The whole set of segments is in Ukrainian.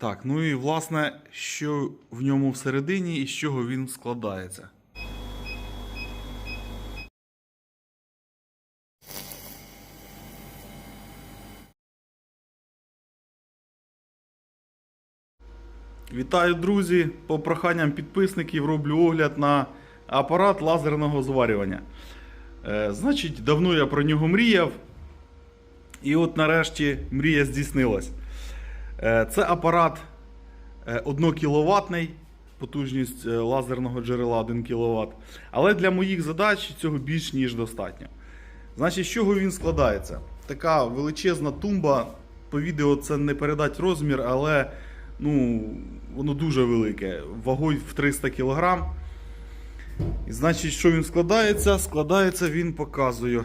Так, ну і власне, що в ньому всередині і з чого він складається. Вітаю, друзі! По проханням підписників роблю огляд на апарат лазерного зварювання. Е, значить, давно я про нього мріяв. І от нарешті мрія здійснилась. Е, Це апарат 1 кВт, потужність е, лазерного джерела 1 кВт. Але для моїх задач цього більш ніж достатньо. Значить, з чого він складається? Така величезна тумба. По відео це не передать розмір, але ну, воно дуже велике. Вагою в 300 кг. І значить, що він складається? Складається він показую.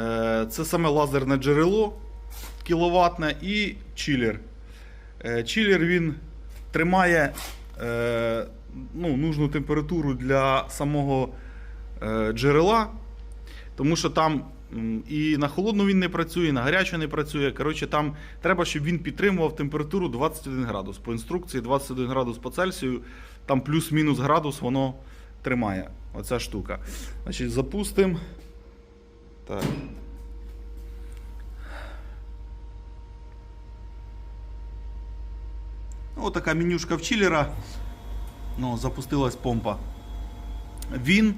Е, Це саме лазерне джерело кіловатне і чилер. Е, Чилер він тримає е, ну, нужну температуру для самого е, джерела, тому що там і на холодну він не працює, і на гарячу не працює. Коротше, там треба, щоб він підтримував температуру 21 градус. По інструкції 21 градус по Цельсію, там плюс-мінус градус воно тримає. Оця штука. Значить, запустимо. Так. Ось така менюшка в чилера. Ну, запустилась помпа. Він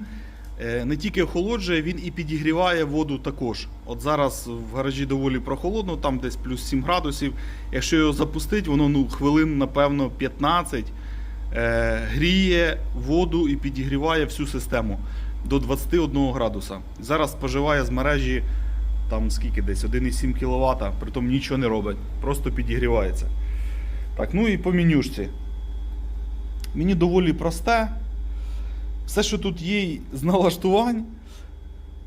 е, не тільки охолоджує, він і підігріває воду також. От зараз в гаражі доволі прохолодно, там десь плюс 7 градусів. Якщо його запустити, воно ну, хвилин, напевно, 15 е, гріє воду і підігріває всю систему до 21 градуса. Зараз споживає з мережі там скільки десь 1,7 кВт, притом нічого не робить, просто підігрівається. Так, ну і по менюшці. Мені доволі просте. Все, що тут є з налаштувань,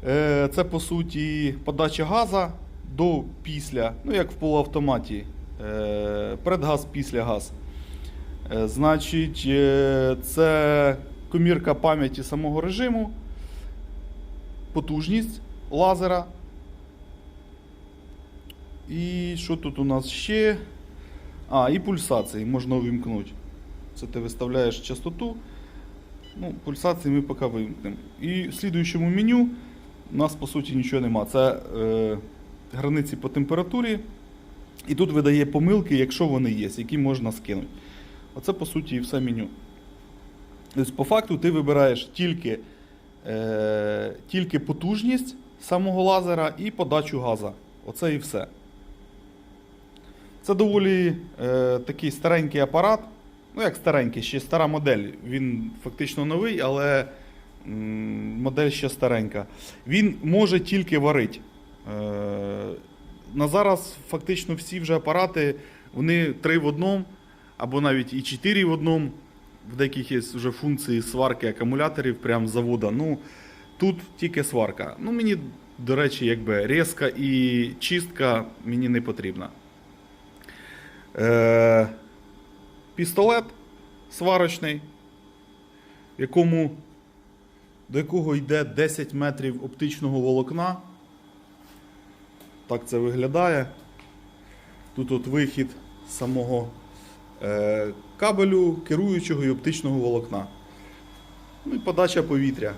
е, це по суті подача газа до після, ну як в полуавтоматі. Е, Предгаз, після газ. Е, Значить, це комірка пам'яті самого режиму, потужність лазера. І що тут у нас ще? А, і пульсації можна увімкнути. Це ти виставляєш частоту. Ну, пульсації ми поки вимкнемо. І в слідуючому меню у нас по суті нічого нема. Це е, границі по температурі. І тут видає помилки, якщо вони є, які можна скинути. Оце по суті і все меню. Тобто, по факту ти вибираєш тільки, е, тільки потужність самого лазера і подачу газа. Оце і все. Це доволі е, такий старенький апарат. Ну, як старенький, ще стара модель. Він фактично новий, але м, модель ще старенька. Він може тільки варити. Е, на зараз фактично всі вже апарати, вони три в одному, або навіть і чотири в одному. В деяких є вже функції сварки акумуляторів прямо з завода. Ну, тут тільки сварка. Ну, мені, до речі, якби резка і чистка мені не потрібна. Е, пістолет сварочний, якому, до якого йде 10 метрів оптичного волокна. Так це виглядає. Тут от вихід самого е, кабелю, керуючого і оптичного волокна. Ну і подача повітря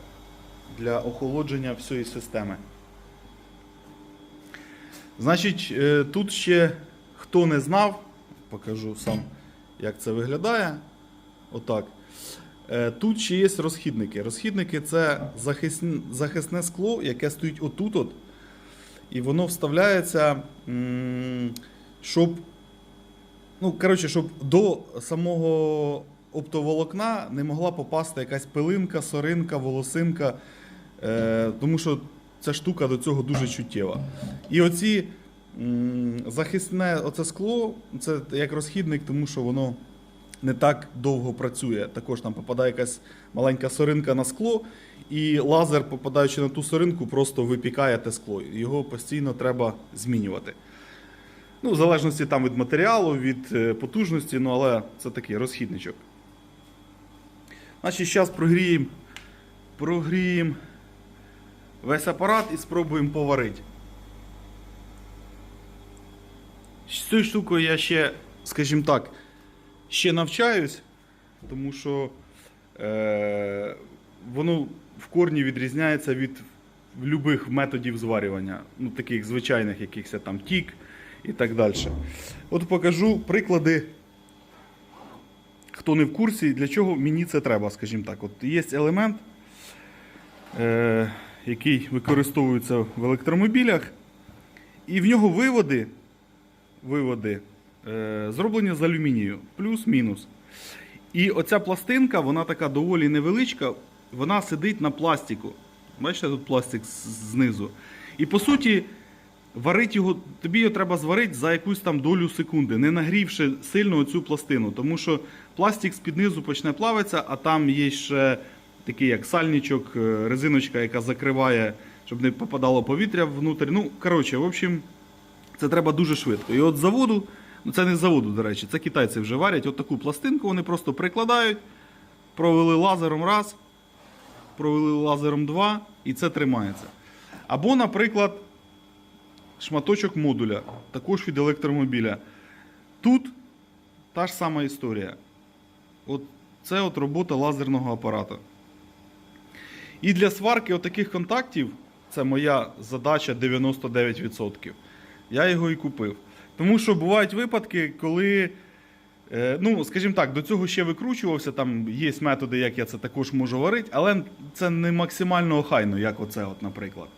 для охолодження всієї системи. Значить, е, тут ще хто не знав, покажу сам, як це виглядає. Отак. Е, Тут ще є розхідники. Розхідники це захисне, скло, яке стоїть отут. -от, і воно вставляється, щоб, ну, коротше, щоб до самого оптоволокна не могла попасти якась пилинка, соринка, волосинка. Е, тому що ця штука до цього дуже чуттєва. І оці захисне оце скло, це як розхідник, тому що воно не так довго працює. Також там попадає якась маленька соринка на скло, і лазер, попадаючи на ту соринку, просто випікає те скло. Його постійно треба змінювати. Ну, в залежності там від матеріалу, від е, потужності, ну але це такий розхідничок. Значить, зараз прогріємо, прогріємо весь апарат і спробуємо поварити. З цією штукою я ще, скажімо так, ще навчаюсь, тому що е, воно в корні відрізняється від любих методів зварювання, ну, таких звичайних якихось там тік і так далі. От покажу приклади, хто не в курсі, для чого мені це треба, скажімо так. От є елемент, е, який використовується в електромобілях, і в нього виводи, виводи е, зроблені з алюмінію, плюс-мінус. І оця пластинка, вона така доволі невеличка, вона сидить на пластику. Бачите, тут пластик знизу. І по суті, варить його, тобі його треба зварити за якусь там долю секунди, не нагрівши сильно оцю пластину. Тому що пластик з-під низу почне плавитися, а там є ще такий як сальничок, е, резиночка, яка закриває, щоб не попадало повітря внутрі. Ну, коротше, в общем, це треба дуже швидко. І от заводу, ну це не з заводу, до речі, це китайці вже варять. От таку пластинку вони просто прикладають, провели лазером раз, провели лазером два, і це тримається. Або, наприклад, шматочок модуля, також від електромобіля. Тут та ж сама історія. От це от робота лазерного апарата. І для сварки отаких контактів це моя задача 99%. Я його і купив. Тому що бувають випадки, коли, е, ну, скажімо так, до цього ще викручувався, там є методи, як я це також можу варити, але це не максимально охайно, як оце, от, наприклад.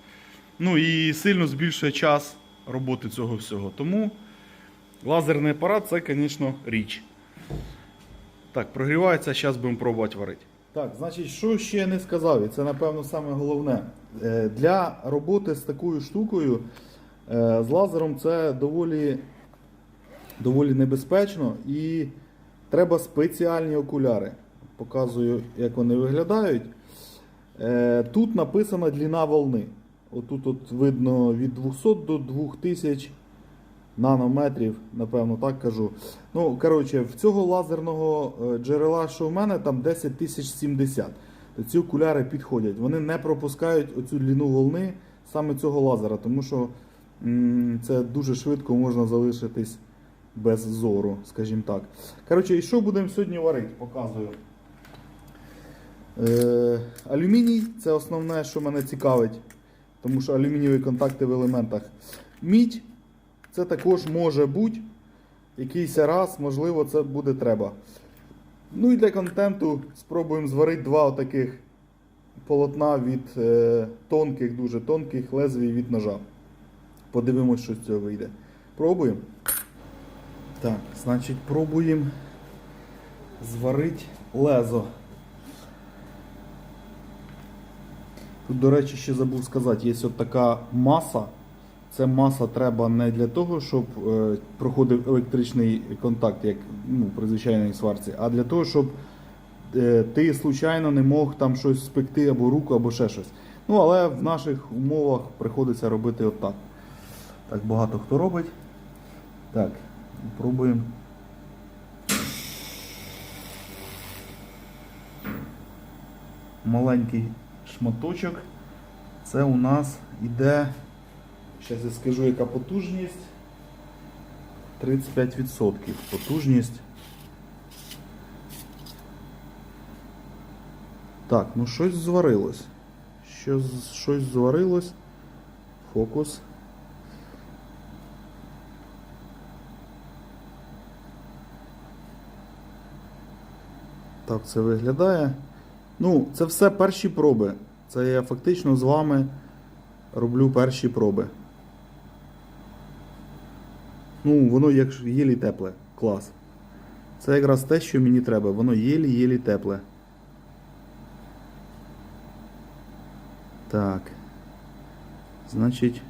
Ну і сильно збільшує час роботи цього всього. Тому лазерний апарат це, звісно, річ. Так, прогрівається, зараз будемо пробувати варити. Так, значить, що ще не сказав, і це, напевно, саме головне. Е, Для роботи з такою штукою, з лазером, це доволі, доволі небезпечно і треба спеціальні окуляри. Показую, як вони виглядають. Е, Тут написана длина волни. Отут от видно від 200 до 2000 нанометрів, напевно, так кажу. Ну, коротше, в цього лазерного е, джерела, що в мене, там 10070. То ці окуляри підходять. Вони не пропускають оцю длину волни саме цього лазера, тому що це дуже швидко можна залишитись без зору, скажімо так. Коротше, і що будемо сьогодні варити? Показую. Е, алюміній це основне, що мене цікавить, тому що алюмінієві контакти в елементах. Мідь це також може бути якийсь раз, можливо, це буде треба. Ну і для контенту спробуємо зварити два отаких полотна від е, тонких, дуже тонких лезвій від ножа. Подивимось, що з цього вийде. Пробуємо. Так, значить, пробуємо зварити лезо. Тут, до речі, ще забув сказати, є от така маса. Це маса треба не для того, щоб е, проходив електричний контакт, як ну, при звичайній сварці, а для того, щоб е, ти случайно не мог там щось спекти або руку, або ще щось. Ну, але в наших умовах приходиться робити отак. Так багато хто робить. Так, пробуємо. Маленький шматочок. Це у нас іде. Зараз я скажу, яка потужність. 35% потужність. Так, ну щось зварилось. Щось, щось зварилось. Фокус. Так це виглядає. Ну, це все перші проби. Це я фактично з вами роблю перші проби. Ну, воно як єлі тепле. Клас. Це якраз те, що мені треба. Воно єлі-єлі тепле. Так. Значить.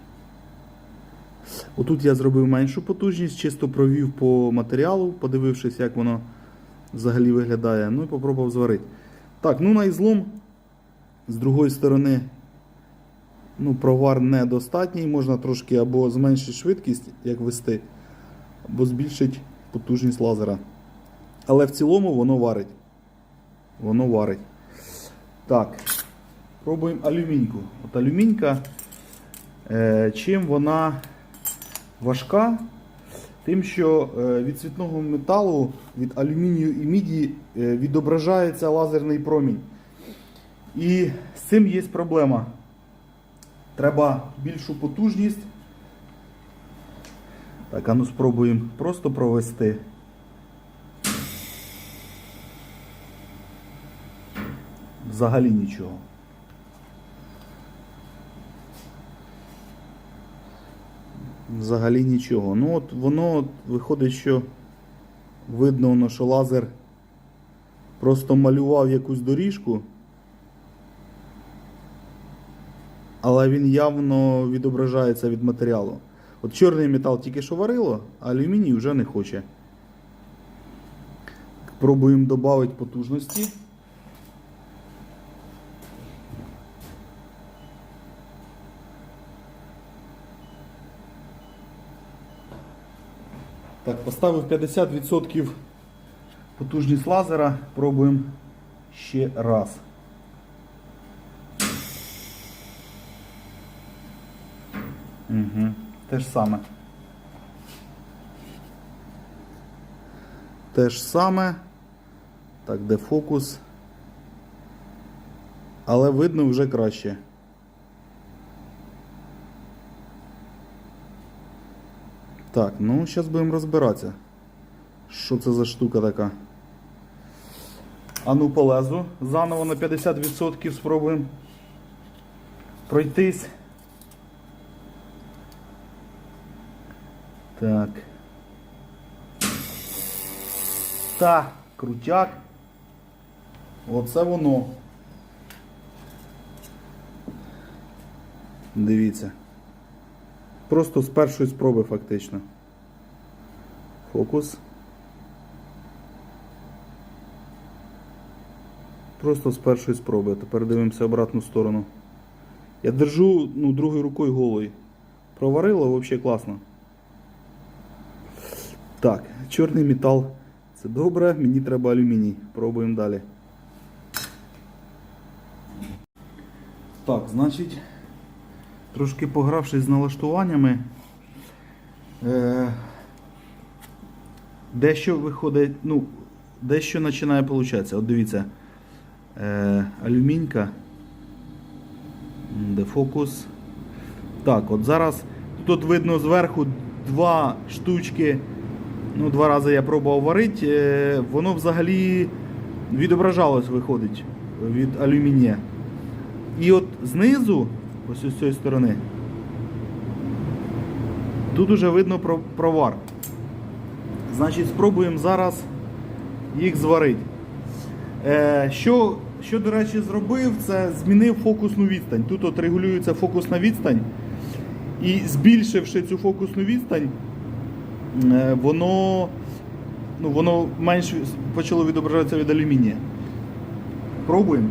Отут я зробив меншу потужність, чисто провів по матеріалу, подивившись, як воно взагалі виглядає. Ну і попробував зварити. Так, ну на ізлом, з другої сторони, ну, провар недостатній, можна трошки або зменшити швидкість, як вести, або збільшити потужність лазера. Але в цілому воно варить. Воно варить. Так, пробуємо алюміньку. От алюмінька, е, чим вона важка, Тим, що е, від цвітного металу, від алюмінію і міді е, відображається лазерний промінь. І з цим є проблема. Треба більшу потужність. Так, а ну спробуємо просто провести. Взагалі нічого. Взагалі нічого. Ну от воно от виходить, що видно, воно, що лазер просто малював якусь доріжку. Але він явно відображається від матеріалу. От чорний метал тільки що варило, а алюміній вже не хоче. Пробуємо додати потужності. Поставив 50% потужність лазера. Пробуємо ще раз. Угу. Те ж саме. Те ж саме. Так, де фокус. Але видно вже краще. Так, ну зараз будемо розбиратися. Що це за штука така? А ну полезу. Заново на 50% спробуємо пройтись. Так. Та, крутяк. Оце воно. Дивіться. Просто з першої спроби фактично. Фокус. Просто з першої спроби. Тепер дивимося обратну сторону. Я держу ну, другою рукою голою. Проварило взагалі класно. Так, чорний метал. Це добре, мені треба алюміній. Пробуємо далі. Так, значить, трошки погравшись з налаштуваннями, е, дещо виходить, ну, дещо починає получатися. От дивіться, е, алюмінька, М, де фокус. Так, от зараз тут видно зверху два штучки. Ну, два рази я пробував варити, е, воно взагалі відображалось, виходить від алюмінія. І от знизу, ось з цієї сторони, тут уже видно про- провар. Значить, спробуємо зараз їх зварити. Е, що, що, до речі, зробив, це змінив фокусну відстань. Тут от регулюється фокусна відстань. І збільшивши цю фокусну відстань, е, воно, ну, воно менш почало відображатися від алюмінія. Пробуємо.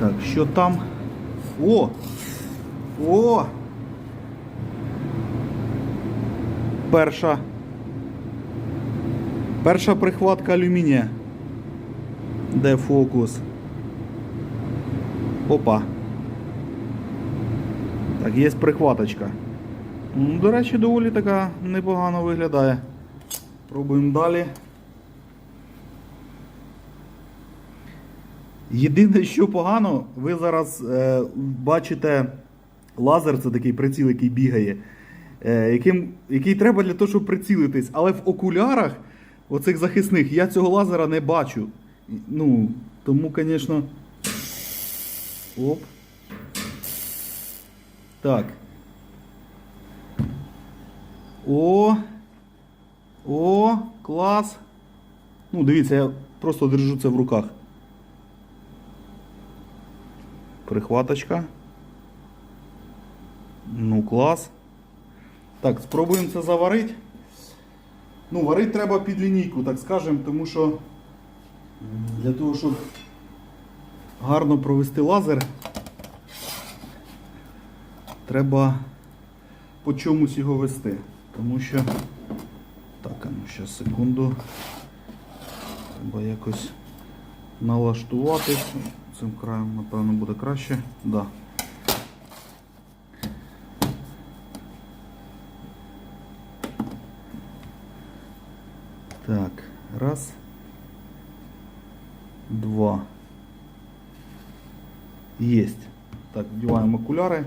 Так, що там? О! О! Перша. Перша прихватка алюмінія. Де фокус? Опа. Так, є прихваточка. Ну, До речі, доволі така непогано виглядає. Пробуємо далі. Єдине, що погано, ви зараз е, бачите лазер, це такий приціл, який бігає, е, яким, який треба для того, щоб прицілитись. Але в окулярах, оцих захисних, я цього лазера не бачу. Ну, тому, звісно. Оп. Так. О. О, клас. Ну, дивіться, я просто держу це в руках. Прихваточка. Ну, клас. Так, спробуємо це заварити. Ну, варити треба під лінійку, так скажемо, тому що для того, щоб гарно провести лазер, треба по чомусь його вести. Тому що Так, ну ще секунду. Треба якось налаштувати. Цим краєм, напевно, буде краще. Да. Так, раз. Два. Єсть. Так, вдіваємо окуляри,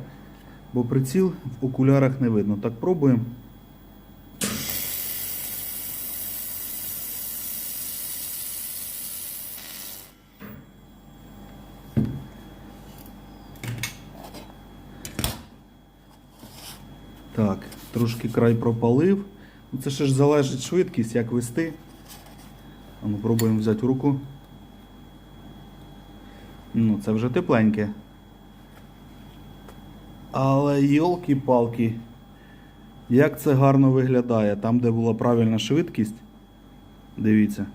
бо приціл в окулярах не видно. Так, пробуємо. Так, трошки край пропалив. Ну, Це ще ж залежить швидкість, як вести. Ну, пробуємо взяти в руку. Ну, це вже тепленьке. Але йолки-палки, як це гарно виглядає. Там, де була правильна швидкість. Дивіться.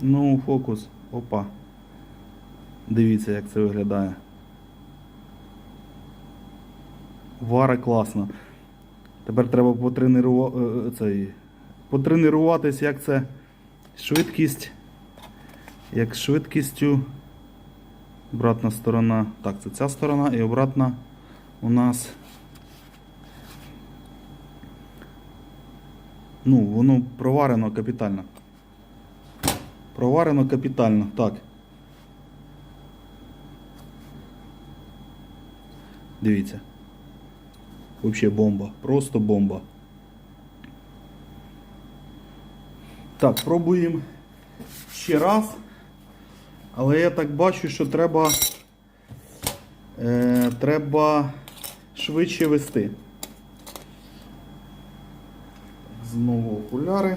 Ну, фокус. Опа. Дивіться, як це виглядає. Вара класно. Тепер треба потренирува... е, цей... потренуватись, як це швидкість. Як швидкістю. Обратна сторона. Так, це ця сторона і обратна у нас. Ну, воно проварено капітально. Проварено капітально. Так. Дивіться. Вообще бомба. Просто бомба. Так, пробуємо ще раз. Але я так бачу, що треба, е, треба швидше вести. Знову окуляри.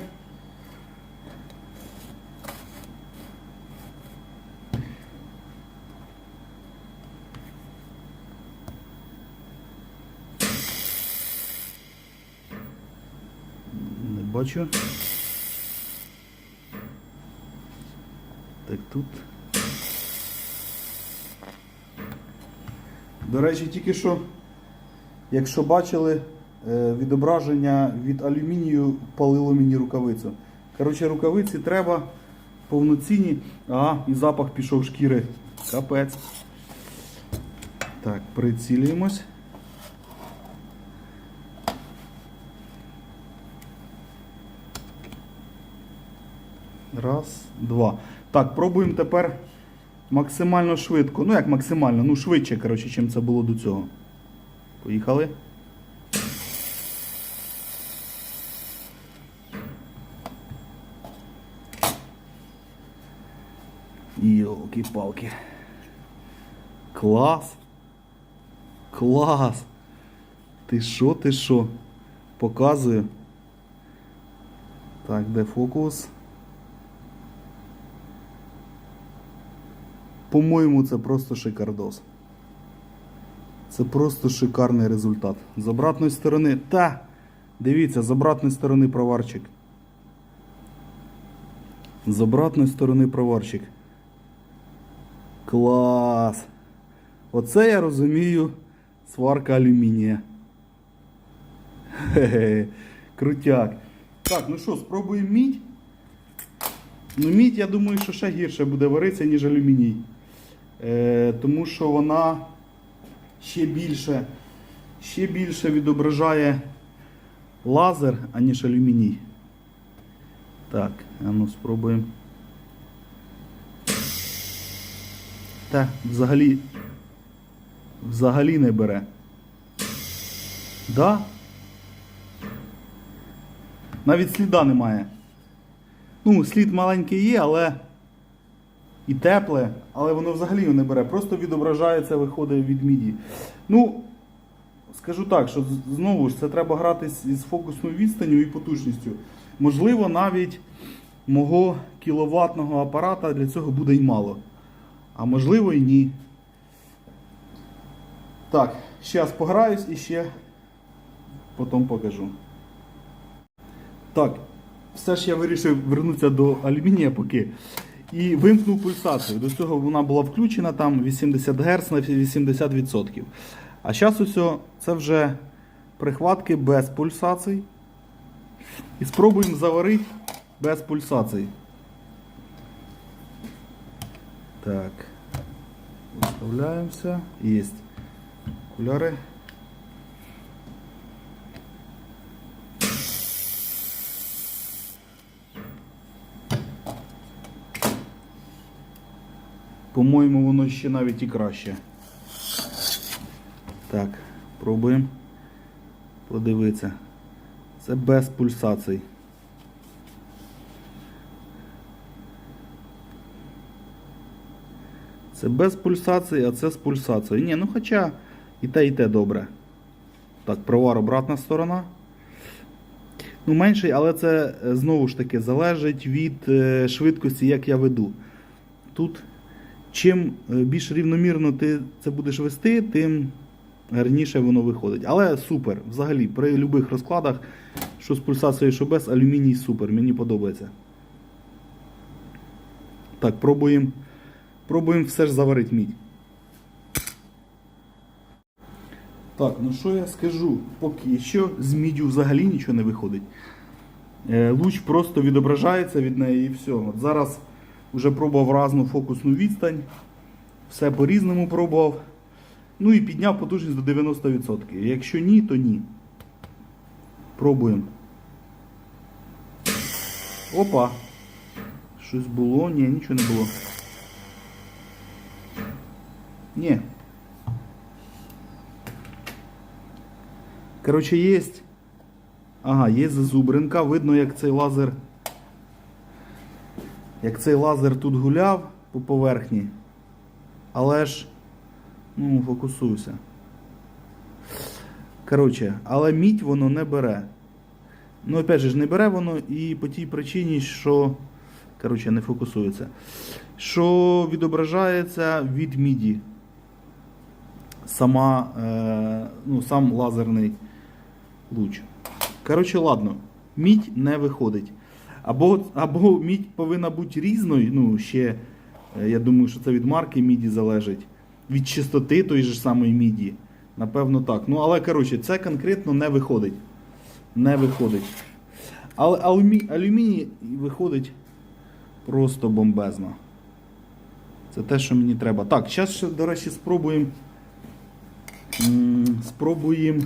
Бачу. Так тут. До речі, тільки що, якщо бачили, е, відображення від алюмінію палило мені рукавицю. Коротше, рукавиці треба повноцінні. Ага, і запах пішов шкіри. Капець. Так, прицілюємось. Раз, два. Так, пробуємо тепер максимально швидко. Ну як максимально, ну швидше, коротше, ніж це було до цього. Поїхали. Йолки-палки. Клас. Клас. Ти що, ти що? Показую. Так, де фокус? По-моєму, це просто шикардос. Це просто шикарний результат. З обратної сторони. Та! Дивіться, з обратної сторони проварчик. З обратної сторони проварчик. Клас! Оце я розумію сварка алюмінія. Хе-хе, крутяк. Так, ну що, спробуємо мідь. Ну, мідь, я думаю, що ще гірше буде варитися, ніж алюміній. Е, тому що вона ще більше, ще більше відображає лазер, аніж алюміній. Так, а ну спробуємо. Та, взагалі. Взагалі не бере. Да? Навіть сліда немає. Ну, слід маленький є, але і тепле, але воно взагалі його не бере. Просто відображається, виходить від міді. Ну, скажу так, що знову ж це треба грати з фокусною відстанню і потужністю. Можливо, навіть мого кіловатного апарата для цього буде й мало. А можливо і ні. Так, зараз пограюсь і ще потім покажу. Так, все ж я вирішив вернутися до алюмінія поки. І вимкнув пульсацію. До цього вона була включена там 80 Гц на 80%. А зараз усе це вже прихватки без пульсацій. І спробуємо заварити без пульсацій. Так. Виставляємося. Єсть. Окуляри. По-моєму, воно ще навіть і краще. Так, пробуємо подивитися. Це без пульсацій. Це без пульсації, а це з пульсацією. Ні, ну хоча і те, і те добре. Так, провар обратна сторона. Ну, менший, але це е, знову ж таки залежить від е, швидкості, як я веду. Тут, чим е, більш рівномірно ти це будеш вести, тим гарніше воно виходить. Але супер. Взагалі, при будь-яких розкладах, що з пульсацією, що без, алюміній супер. Мені подобається. Так, пробуємо. Пробуємо все ж заварити мідь. Так, ну що я скажу? Поки що з міддю взагалі нічого не виходить. Е, Луч просто відображається від неї і все. От зараз вже пробував різну фокусну відстань. Все по-різному пробував. Ну і підняв потужність до 90%. Якщо ні, то ні. Пробуємо. Опа. Щось було? Ні, нічого не було. Ні. Коротше, є. Ага, є зазубринка. Видно, як цей лазер. Як цей лазер тут гуляв по поверхні. Але ж. Ну, фокусуйся. Коротше, але мідь воно не бере. Ну, опять же, ж, не бере воно і по тій причині, що. Коротше, не фокусується. Що відображається від міді. Сама, е, ну, сам лазерний луч. Коротше, ладно, мідь не виходить. Або, або мідь повинна бути різною. Ну, ще, е, я думаю, що це від марки міді залежить. Від чистоти тої ж самої міді. Напевно, так. Ну, але коротше, це конкретно не виходить. Не виходить. Але алюмі... алюміній виходить просто бомбезно. Це те, що мені треба. Так, зараз ще, до речі, спробуємо. Спробуємо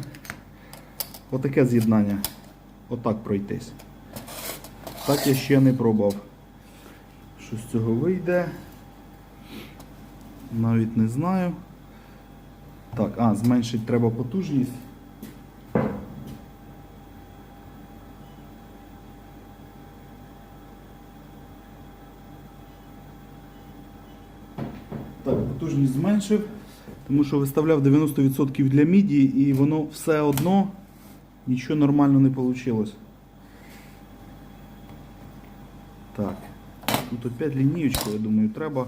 отаке з'єднання. Отак пройтись. Так я ще не пробував. Що з цього вийде. Навіть не знаю. Так, а, зменшити треба потужність. Так, потужність зменшив, тому що виставляв 90% для міді і воно все одно нічого нормально не вийшло. Так, тут опять лінієчку, я думаю, треба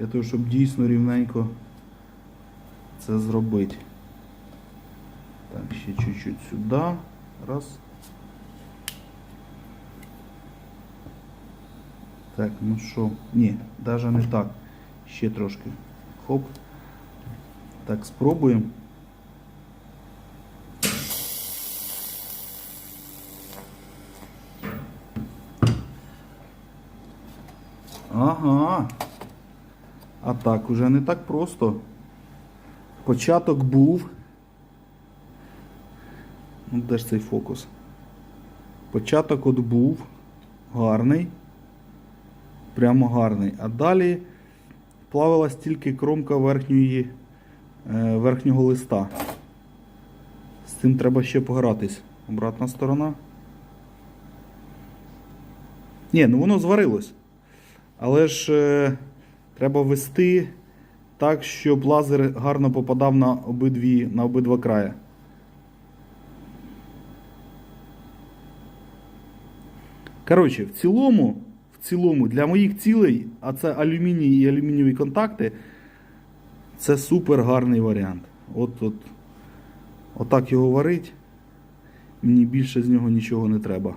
для того, щоб дійсно рівненько це зробити. Так, ще чуть-чуть сюди. Раз. Так, ну що? Ні, навіть не так. Ще трошки. Хоп. Так, спробуємо. Ага. А так уже не так просто. Початок був. Ну, де ж цей фокус? Початок от був гарний. Прямо гарний. А далі плавилась тільки кромка верхньої, е, верхнього листа. З цим треба ще погратись. Обратна сторона. Ні, ну воно зварилось. Але ж е, треба вести так, щоб лазер гарно попадав на обидві, на обидва края. Коротше, в цілому, в цілому, для моїх цілей, а це алюміній і алюмінієві контакти, це супер гарний варіант. От, от, отак його варить. Мені більше з нього нічого не треба.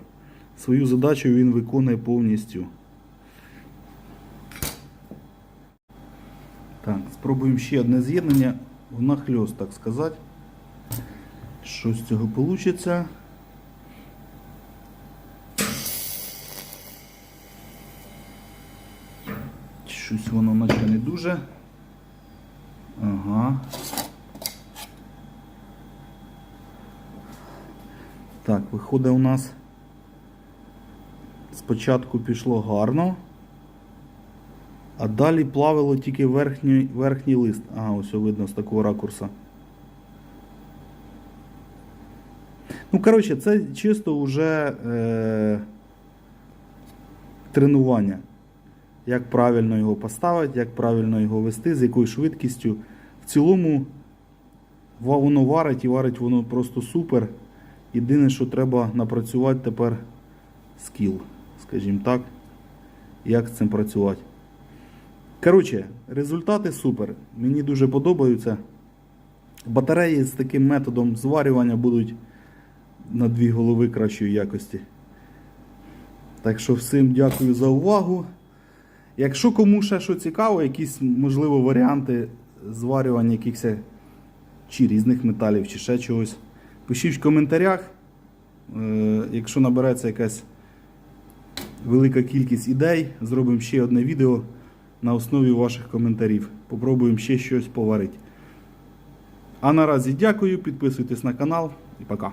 Свою задачу він виконує повністю. Так, спробуємо ще одне з'єднання внахльост, так сказати. Що з цього вийде? Щось воно наче не дуже. Ага. Так, виходить у нас спочатку пішло гарно, а далі плавило тільки верхній, верхній лист. Ага, ось видно з такого ракурса. Ну, коротше, це чисто вже е, тренування. Як правильно його поставити, як правильно його вести, з якою швидкістю. В цілому воно варить і варить воно просто супер. Єдине, що треба напрацювати тепер скіл, скажімо так, як з цим працювати. Коротше, результати супер. Мені дуже подобаються. Батареї з таким методом зварювання будуть на дві голови кращої якості. Так що всім дякую за увагу. Якщо кому ще що цікаво, якісь, можливо, варіанти зварювання якихось чи різних металів, чи ще чогось, пишіть в коментарях. Е, Якщо набереться якась велика кількість ідей, зробимо ще одне відео на основі ваших коментарів. Попробуємо ще щось поварити. А наразі дякую, підписуйтесь на канал і пока.